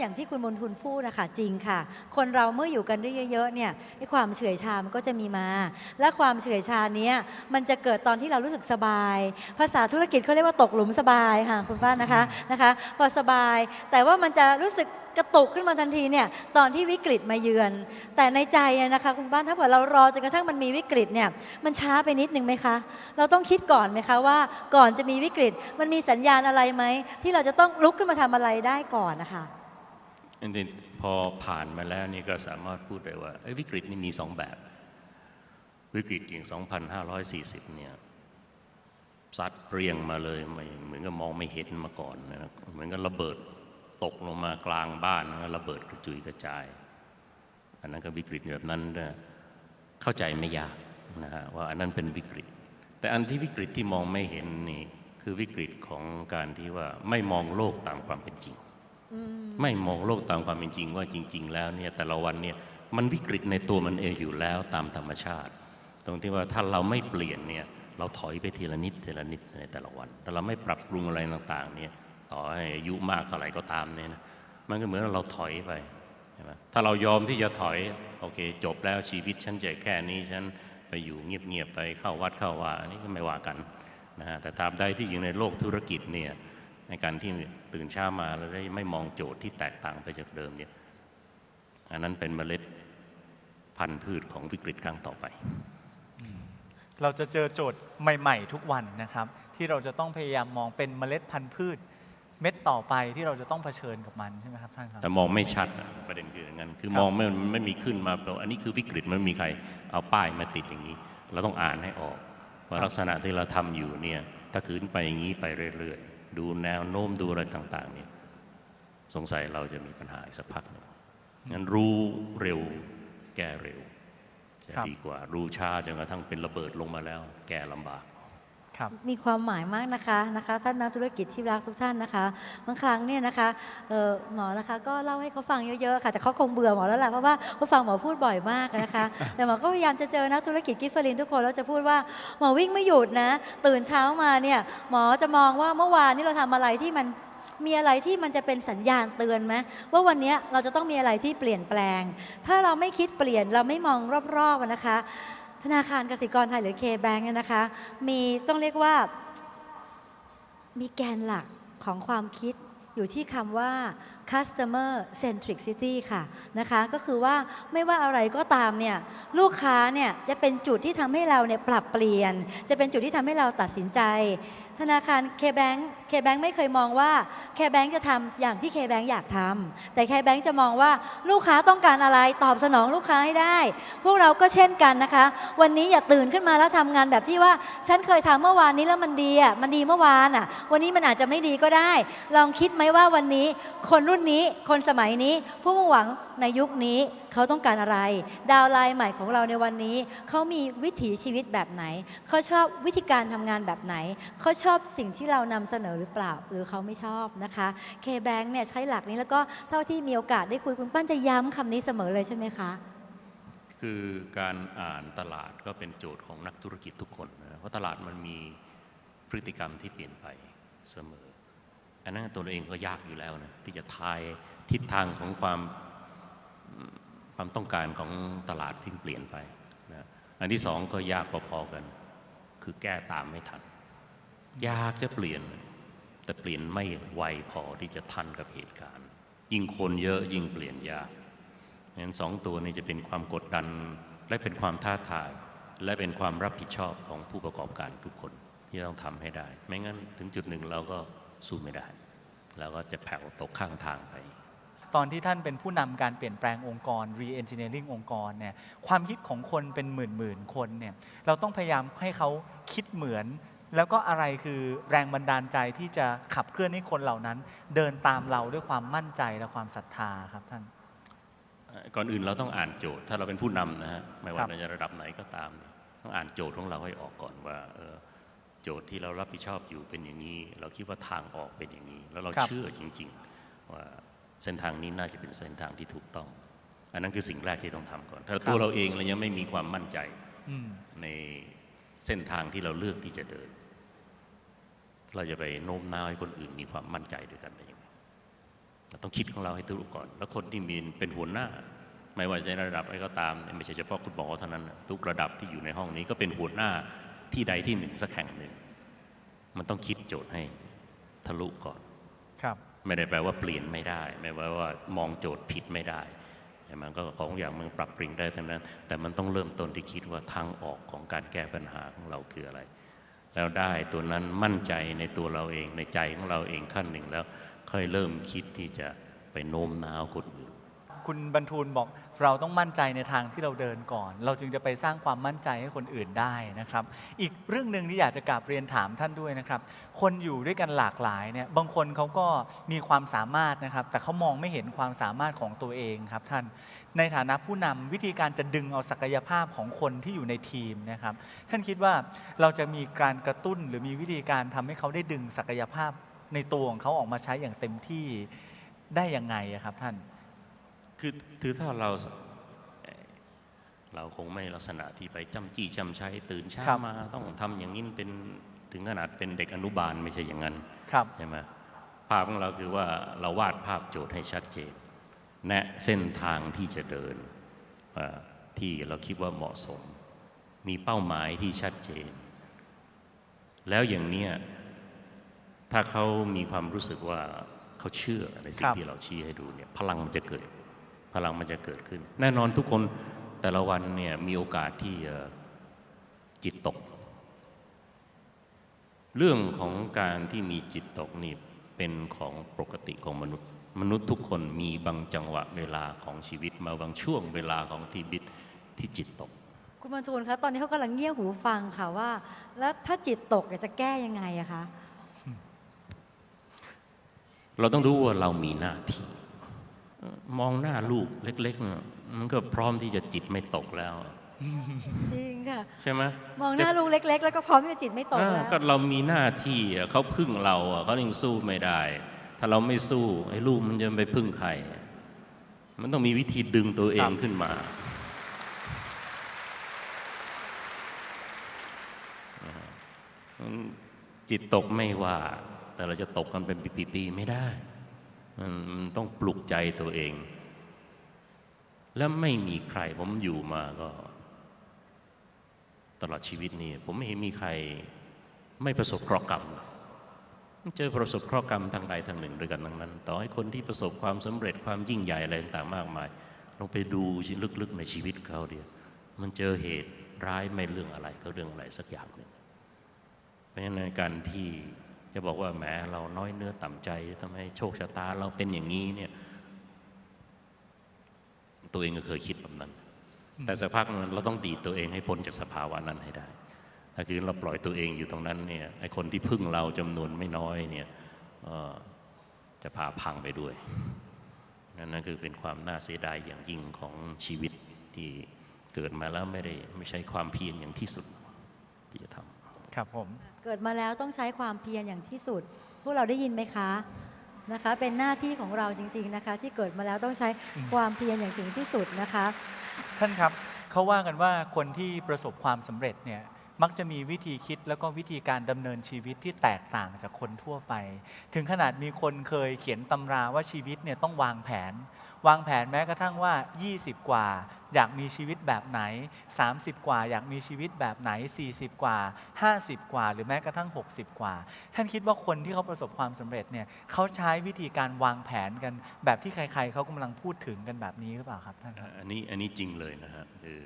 อย่างที่คุณมนทุนพูดนะคะจริงค่ะ คนเราเมื่ออยู่กันได้เยอะๆเนี่ยความเฉื่อยชามันก็จะมีมา และความเฉื่อยชาเนี้ยมันจะเกิดตอนที่เรารู้สึกสบาย ภาษาธุรกิจเขาเรียกว่าตกหลุมสบายค่ะคุณป้านะคะนะคะ พอสบาย แต่ว่ามันจะรู้สึกกระตุกขึ้นมาทันทีเนี่ยตอนที่วิกฤตมาเยือน แต่ในใจนะคะคุณป้าถ้าเกิดเรารอจนกระทั่งมันมีวิกฤตเนี่ยมันช้าไปนิดนึงไหมคะ เราต้องคิดก่อนไหมคะว่าก่อนจะมีวิกฤต มันมีสัญญาณอะไรไหมที่เราจะต้องลุกขึ้นมาทำอะไรได้ก่อนนะคะ จริงๆพอผ่านมาแล้วนี่ก็สามารถพูดได้ว่าวิกฤตนี่มีสองแบบ วิกฤตอย่าง2,540 เนี่ยซัดเปรียงมาเลยเหมือนกับมองไม่เห็นมาก่อนนะเหมือนกับระเบิดตกลงมากลางบ้านแล้วระเบิดกระจุยกระจาย อันนั้นก็วิกฤตแบบนั้นเนี่ยเข้าใจไม่ยากนะฮะว่าอันนั้นเป็นวิกฤต แต่อันที่วิกฤตที่มองไม่เห็นนี่คือวิกฤตของการที่ว่าไม่มองโลกตามความเป็นจริง ไม่มองโลกตามความเป็นจริงว่าจริง ๆ แล้วเนี่ยแต่ละวันเนี่ยมันวิกฤตในตัวมันเองอยู่แล้วตามธรรมชาติ ตรงที่ว่าถ้าเราไม่เปลี่ยนเนี่ยเราถอยไปทีละนิดทีละนิดในแต่ละวัน แต่เราไม่ปรับปรุงอะไรต่างๆเนี่ยต่อให้อายุมากเท่าไหร่ก็ตามเนี่ยนะมันก็เหมือนเราถอยไปใช่ไหมถ้าเรายอมที่จะถอยโอเค จบแล้วชีวิตฉันจะแค่นี้ฉันไปอยู่เงียบๆไปเข้าวัดเข้าว่าอันนี้ก็ไม่ว่ากันนะฮะแต่ตาบใดที่อยู่ในโลกธุรกิจเนี่ย ในการที่ตื่นเช้ามาแล้วได้ไม่มองโจทย์ที่แตกต่างไปจากเดิมเนี่ยอันนั้นเป็นเมล็ดพันธุ์พืชของวิกฤตครั้งต่อไป เราจะเจอโจทย์ใหม่ ๆ ทุกวันนะครับ ที่เราจะต้องพยายามมองเป็นเมล็ดพันธุ์พืช เม็ดต่อไปที่เราจะต้องเผชิญกับมันใช่ไหมครับท่านครับแต่มองไม่ชัดอะประเด็นคืออย่างนั้นคือครับมองไม่ไม่มีขึ้นมาแปลว่าอันนี้คือวิกฤตมันไม่มีใครเอาป้ายมาติดอย่างนี้ เราต้องอ่านให้ออกว่าลักษณะที่เราทำอยู่เนี่ยถ้าขืนไปอย่างนี้ไปเรื่อยๆ ดูแนวโน้มดูอะไรต่างๆเนี่ยสงสัยเราจะมีปัญหาอีกสักพักหนึ่งงั้นรู้เร็วแก้เร็วจะครับดีกว่ารู้ช้าจนกระทั่งเป็นระเบิดลงมาแล้ว แก้ลำบากครับ มีความหมายมากนะคะนะคะท่านนักธุรกิจที่รักทุกท่านนะคะบางครั้งเนี่ยนะคะเอ่อหมอนะคะก็เล่าให้เขาฟังเยอะๆค่ะแต่เขาคงเบื่อหมอแล้วล่ะเพราะว่าเขาฟังหมอพูดบ่อยมากนะคะ แต่หมอก็พยายามจะเจอนักธุรกิจกิฟเฟอรินทุกคนแล้วจะพูดว่าหมอวิ่งไม่หยุดนะ ตื่นเช้ามาเนี่ยหมอจะมองว่าเมื่อวานนี้เราทำอะไรที่มันมีอะไรที่มันจะเป็นสัญญาณเตือนไหมว่าวันเนี้ยเราจะต้องมีอะไรที่เปลี่ยนแปลง ถ้าเราไม่คิดเปลี่ยนเราไม่มองรอบๆอะนะคะ ธนาคารกสิกรไทยหรือ K-Bank เนี่ยนะคะ มีต้องเรียกว่ามีแกนหลักของความคิดอยู่ที่คำว่า customer centricity ค่ะนะคะก็คือว่าไม่ว่าอะไรก็ตามเนี่ยลูกค้าเนี่ยจะเป็นจุดที่ทำให้เราเนี่ยปรับเปลี่ยน จะเป็นจุดที่ทำให้เราตัดสินใจธนาคาร K-Bank K-Bank ไม่เคยมองว่า K-Bank จะทำอย่างที่ K-Bank อยากทำแต่ K-Bank จะมองว่าลูกค้าต้องการอะไรตอบสนองลูกค้าให้ได้ พวกเราก็เช่นกันนะคะ วันนี้อย่าตื่นขึ้นมาแล้วทำงานแบบที่ว่า ฉันเคยทำเมื่อวานนี้แล้วมันดีอะมันดีเมื่อวานอะ วันนี้มันอาจจะไม่ดีก็ได้ ลองคิดไหมว่าวันนี้ คนรุ่นนี้คนสมัยนี้ ผู้มุ่งหวังในยุคนี้เขาต้องการอะไร ดาวไลน์ใหม่ของเราในวันนี้ เขามีวิถีชีวิตแบบไหน เขาชอบวิธีการทำงานแบบไหนเขาชชอบสิ่งที่เรานำเสนอหรือเปล่า หรือเขาไม่ชอบนะคะ K-Bank เนี่ยใช้หลักนี้แล้วก็เท่าที่มีโอกาสได้คุยคุณปั้นจะย้ำคำนี้เสมอเลยใช่ไหมคะ คือการอ่านตลาดก็เป็นโจทย์ของนักธุรกิจทุกคนนะเพราะตลาดมันมีพฤติกรรมที่เปลี่ยนไปเสมอ อันนั้นตัวเราเองก็ยากอยู่แล้วนะที่จะทายทิศทางของความความต้องการของตลาดที่เปลี่ยนไปนะอันที่สองก็ยากพอๆกัน คือแก้ตามไม่ทัน ยากจะเปลี่ยน แต่เปลี่ยนไม่ไวพอที่จะทันกับเหตุการณ์ ยิ่งคนเยอะยิ่งเปลี่ยนยากงั้นสองตัวนี้จะเป็นความกดดัน และเป็นความท้าทาย และเป็นความรับผิดชอบของผู้ประกอบการทุกคนที่ต้องทำให้ได้ ไม่งั้นถึงจุดหนึ่งเราก็สู้ไม่ได้เราก็จะแผ่วตกข้างทางไปตอนที่ท่านเป็นผู้นำการเปลี่ยนแปลงองค์กร re-engineering องค์กรเนี่ยความคิดของคนเป็นหมื่นหมื่นคนเนี่ยเราต้องพยายามให้เขาคิดเหมือน แล้วก็อะไรคือแรงบันดาลใจที่จะขับเคลื่อนให้คนเหล่านั้น เดินตามเราด้วยความมั่นใจและความศรัทธาครับท่านก่อนอื่นเราต้องอ่านโจทย์ ถ้าเราเป็นผู้นำนะฮะไม่ว่าครับในระดับไหนก็ตาม ต้องอ่านโจทย์ของเราให้ออกก่อนว่าเออโจทย์ที่เรารับผิดชอบอยู่เป็นอย่างนี้ เราคิดว่าทางออกเป็นอย่างนี้ แล้วเราเชื่อจริง ๆ ว่าเส้นทางนี้น่าจะเป็นเส้นทางที่ถูกต้อง อันนั้นคือสิ่งแรกที่ต้องทำก่อน ถ้าตัวเราเองเรายังไม่มีความมั่นใจอืมในเส้นทางที่เราเลือกที่จะเดิน เราจะไปโน้มน้าวให้คนอื่นมีความมั่นใจด้วยกันได้ยังไงเราต้องคิดของเราให้ทะลุก่อน แล้วคนที่มีเป็นหัวหน้า ไม่ว่าจะในระดับอะไรก็ตามเนี่ยไม่ใช่เฉพาะคุณหมอเท่านั้นนะทุกระดับที่อยู่ในห้องนี้ก็เป็นหัวหน้าที่ใดที่หนึ่งสักแห่งหนึ่ง มันต้องคิดโจทย์ให้ทะลุก่อนครับไม่ได้แปลว่าเปลี่ยนไม่ได้ ไม่ว่าว่ามองโจทย์ผิดไม่ได้ใช่ไหมก็ของอย่างมันปรับเปลี่ยนได้ทั้งนั้น แต่มันต้องเริ่มต้นที่คิดว่าทางออกของการแก้ปัญหาของเราคืออะไร แล้วได้ตัวนั้นมั่นใจในตัวเราเองในใจของเราเองขั้นหนึ่งแล้ว ค่อยเริ่มคิดที่จะไปโน้มน้าวคนอื่น คุณบรรทูลบอกเราต้องมั่นใจในทางที่เราเดินก่อน เราจึงจะไปสร้างความมั่นใจให้คนอื่นได้นะครับ อีกเรื่องหนึ่งที่อยากจะกราบเรียนถามท่านด้วยนะครับ คนอยู่ด้วยกันหลากหลายเนี่ยบางคนเขาก็มีความสามารถนะครับ แต่เขามองไม่เห็นความสามารถของตัวเองครับท่าน ในฐานะผู้นำวิธีการจะดึงเอาศักยภาพของคนที่อยู่ในทีมนะครับ ท่านคิดว่าเราจะมีการกระตุ้นหรือมีวิธีการทำให้เขาได้ดึงศักยภาพในตัวของเขาออกมาใช้อย่างเต็มที่ได้ยังไงอะครับท่าน คือถือถ้าเราเอ่อเราคงไม่ลักษณะที่ไปจำจี้จำใช้ตื่นเช้าครับมาต้องทำอย่างนี้เป็นถึงขนาดเป็นเด็กอนุบาลไม่ใช่อย่างนั้นครับใช่ไหมภาพของเราคือว่าเราวาดภาพโจทย์ให้ชัดเจน แนะเส้นทางที่จะเดินอ่าที่เราคิดว่าเหมาะสม มีเป้าหมายที่ชัดเจน แล้วอย่างเนี้ยถ้าเขามีความรู้สึกว่าเขาเชื่อในสิ่คงรับที่เราชี้ให้ดูเนี่ยพลังมันจะเกิดพลังมันจะเกิดขึ้น แน่นอนทุกคนแต่ละวันเนี่ยมีโอกาสที่เอ่อจิตตก เรื่องของการที่มีจิตตกนี่เป็นของปกติของมนุษย์ มนุษย์ทุกคนมีบางจังหวะเวลาของชีวิตมาบางช่วงเวลาของชีวิตที่จิตตก คุณบรรทูลคะตอนนี้เขากำลังเงี่ยหูฟังค่ะว่า แล้วถ้าจิตตกเนี่ยจะแก้ยังไงอะคะเราต้องรู้ว่าเรามีหน้าที่เอ่อมองหน้าลูกเล็กๆเนี่ยมันก็พร้อมที่จะจิตไม่ตกแล้ว จริงค่ะใช่ไหมมองหน้าลุงเล็ก ๆ แล้วก็พร้อมที่จะจิตไม่ตกอ่าแล้วก็เรามีหน้าที่อะเขาพึ่งเราอะเขายังสู้ไม่ได้ถ้าเราไม่สู้ไอ้ลูกมันจะไปพึ่งใคร มันต้องมีวิธีดึงตัวเองขึ้นมา จิตตกไม่ว่า แต่เราจะตกกันเป็นปีๆไม่ได้ มันต้องปลุกใจตัวเอง แล้วไม่มีใครผมอยู่มาก็ ตลอดชีวิตนี่ผมไม่เห็นมีใครไม่ประสบเคราะห์กรรมหรอก เจอประสบเคราะห์กรรมทางใดทางหนึ่งด้วยกันทั้งนั้น ต่อให้คนที่ประสบความสำเร็จความยิ่งใหญ่อะไรต่างๆมากมายลองไปดูชิ้นลึกๆในชีวิตเขาเดียวมันเจอเหตุร้ายไม่เรื่องอะไรก็เรื่องอะไรสักอย่างหนึ่งเพราะฉะนั้นการที่จะบอกว่าแหมเราน้อยเนื้อต่ำใจทำไมโชคชะตาเราเป็นอย่างนี้เนี่ยตัวเองก็เคยคิดแบบนั้น แต่สักพักนึงเราต้องดีดตัวเองให้พ้นจากสภาวะนั้นให้ได้ ถ้าคือเราปล่อยตัวเองอยู่ตรงนั้นเนี่ยไอ้คนที่พึ่งเราจำนวนไม่น้อยเนี่ยเอ่อจะพาพังไปด้วยนั่นนั่นคือเป็นความน่าเสียดายอย่างยิ่งของชีวิตที่เกิดมาแล้วไม่ได้ไม่ใช่ความเพียรอย่างที่สุดที่จะทำครับผมเกิดมาแล้วต้องใช้ความเพียรอย่างที่สุด พวกเราได้ยินไหมคะนะคะ เป็นหน้าที่ของเราจริง ๆนะคะ ที่เกิดมาแล้วต้องใช้ความเพียรอย่างถึงที่สุดนะคะ ท่านครับเขาว่ากันว่าคนที่ประสบความสำเร็จเนี่ย มักจะมีวิธีคิดแล้วก็วิธีการดำเนินชีวิตที่แตกต่างจากคนทั่วไป ถึงขนาดมีคนเคยเขียนตำราว่าชีวิตเนี่ยต้องวางแผน วางแผนแม้กระทั่งว่า 20 กว่า อยากมีชีวิตแบบไหน 30 กว่า อยากมีชีวิตแบบไหน 40 กว่า 50 กว่า หรือแม้กระทั่ง 60 กว่า ท่านคิดว่าคนที่เขาประสบความสำเร็จเนี่ยเขาใช้วิธีการวางแผนกันแบบที่ใคร ๆเขากำลังพูดถึงกันแบบนี้หรือเปล่าครับท่านครับอันนี้อันนี้จริงเลยนะฮะคือ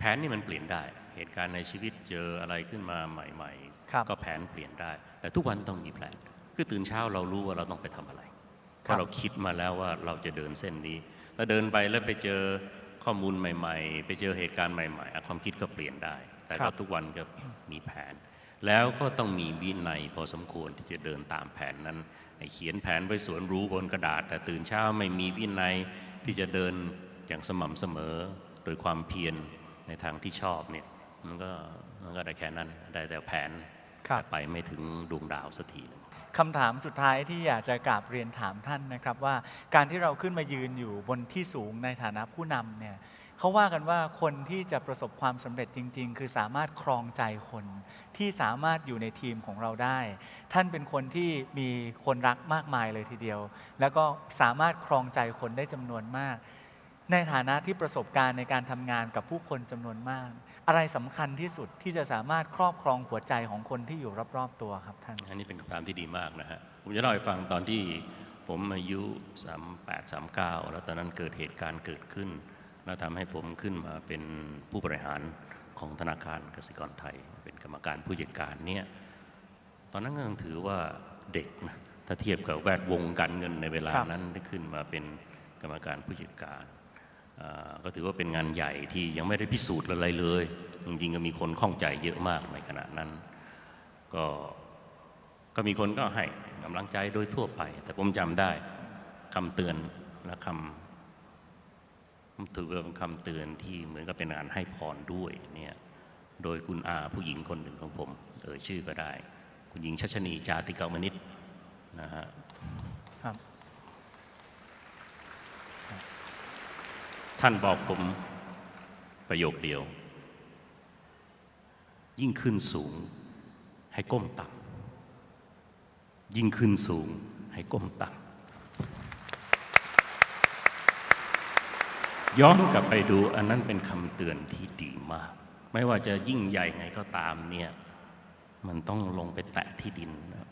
แผนนี่มันเปลี่ยนได้ เหตุการณ์ในชีวิตเจออะไรขึ้นมาใหม่ครับก็แผนเปลี่ยนได้ แต่ทุกวันต้องมีแผน คือตื่นเช้าเรารู้ว่าเราต้องไปทำอะไรเพครับราะเราคิดมาแล้วว่าเราจะเดินเส้นนี้ แล้วเดินไปแล้วไปเจอข้อมูลใหม่ ๆ ไปเจอเหตุการณ์ใหม่ๆอะความคิดก็เปลี่ยนได้ แต่ครัก็บทุกวันก็มีแผน แล้วก็ต้องมีวินัยพอสมควรที่จะเดินตามแผนนั้นไอ้เขียนแผนไว้สวนรู้บนกระดาษ แต่ตื่นเช้าไม่มีวินัยที่จะเดินอย่างสม่ำเสมอ โดยความเพียร ในทางที่ชอบเนี่ยมันก็มันก็ได้แค่นั้นได้แต่แผนครับแต่ไปไม่ถึงดวงดาวสักทีหนึ่งคำถามสุดท้ายที่อยากจะกราบเรียนถามท่านนะครับว่าการที่เราขึ้นมายืนอยู่บนที่สูงในฐานะผู้นำเนี่ยเขาว่ากันว่าคนที่จะประสบความสำเร็จจริง ๆ คือสามารถครองใจคนที่สามารถอยู่ในทีมของเราได้ ท่านเป็นคนที่มีคนรักมากมายเลยทีเดียว แล้วก็สามารถครองใจคนได้จำนวนมาก ในฐานะที่ประสบการณ์ในการทำงานกับผู้คนจำนวนมาก อะไรสำคัญที่สุดที่จะสามารถครอบครองหัวใจของคนที่อยู่รอบๆตัวครับท่าน อันนี้เป็นคำถามที่ดีมากนะฮะ ผมจะเล่าให้ฟังตอนที่ผมอายุ 38 39 แล้วตอนนั้นเกิดเหตุการณ์เกิดขึ้น แล้วทำให้ผมขึ้นมาเป็นผู้บริหารของธนาคารกสิกรไทย เป็นกรรมการผู้จัดการเนี่ยตอนนั้นก็ยังถือว่าเด็กนะถ้าเทียบกับแวดวงการเงินในเวลาครับนั้นได้ขึ้นมาเป็นกรรมการผู้จัดการอ่า ก็ถือว่าเป็นงานใหญ่ที่ยังไม่ได้พิสูจน์อะไรเลย จริงๆก็มีคนข้องใจเยอะมากในขณะนั้น ก็ก็มีคนก็ให้กำลังใจโดยทั่วไป แต่ผมจำได้คำเตือนและคำถือว่าเป็นคำเตือนที่เหมือนกับเป็นการให้พรด้วยเนี่ยโดยคุณอาผู้หญิงคนหนึ่งของผม เอ่ยชื่อก็ได้ คุณหญิงชัชนีจาติเกามนิตนะฮะครับ ท่านบอกผมประโยคเดียว ยิ่งขึ้นสูง ให้ก้มต่ำยิ่งขึ้นสูง ให้ก้มต่ำย้อนกลับไปดูอันนั้นเป็นคำเตือนที่ดีมาก ไม่ว่าจะยิ่งใหญ่ไงก็ตามเนี่ยมันต้องลงไปแตะที่ดินนะ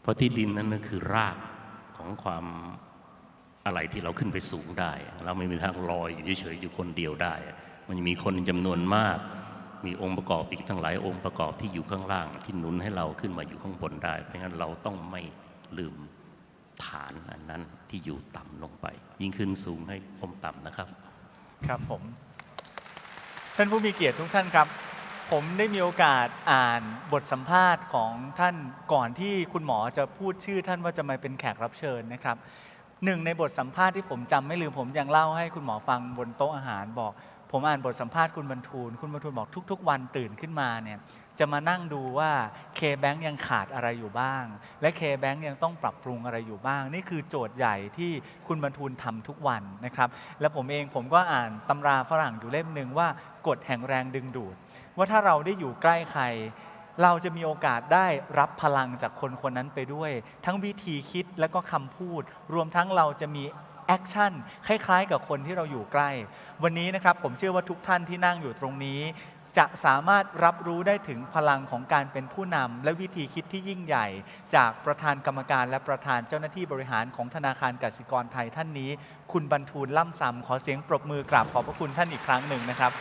เพราะที่ดินนั้นคือรากของความ อะไรที่เราขึ้นไปสูงได้ เราไม่มีทางลอยอยู่เฉยๆอยู่คนเดียวได้ มันมีคนจำนวนมาก มีองค์ประกอบอีกทั้งหลายองค์ประกอบที่อยู่ข้างล่าง ที่หนุนให้เราขึ้นมาอยู่ข้างบนได้ เพราะงั้นเราต้องไม่ลืมฐานอันนั้นที่อยู่ต่ำลงไป ยิ่งขึ้นสูงให้คมต่ำนะครับ ครับผมท่านผู้มีเกียรติทุกท่านครับ ผมได้มีโอกาสอ่านบทสัมภาษณ์ของท่านก่อนที่คุณหมอจะพูดชื่อท่านว่าจะมาเป็นแขกรับเชิญนะครับ หนึ่งในบทสัมภาษณ์ที่ผมจำไม่ลืมผมยังเล่าให้คุณหมอฟังบนโต๊ะอาหารบอก ผมอ่านบทสัมภาษณ์คุณบรรทูล คุณบรรทูลบอกทุก ๆ วันตื่นขึ้นมาเนี่ยจะมานั่งดูว่า K-Bank ยังขาดอะไรอยู่บ้าง และ K-Bank ยังต้องปรับปรุงอะไรอยู่บ้าง นี่คือโจทย์ใหญ่ที่คุณบรรทูลทำทุกวันนะครับ และผมเองผมก็อ่านตำราฝรั่งอยู่เล่มหนึ่งว่ากฎแห่งแรงดึงดูด ว่าถ้าเราได้อยู่ใกล้ใคร เราจะมีโอกาสได้รับพลังจากคนคนนั้นไปด้วย ทั้งวิธีคิดและก็คำพูด รวมทั้งเราจะมีแอคชั่นคล้ายๆ กับคนที่เราอยู่ใกล้ วันนี้นะครับผมเชื่อว่าทุกท่านที่นั่งอยู่ตรงนี้ จะสามารถรับรู้ได้ถึงพลังของการเป็นผู้นำและวิธีคิดที่ยิ่งใหญ่ จากประธานกรรมการและประธานเจ้าหน้าที่บริหารของธนาคารกสิกรไทยท่านนี้ คุณบรรทูลล่ำซำขอเสียงปรบมือกราบขอบพระคุณท่านอีกครั้งหนึ่งนะครับ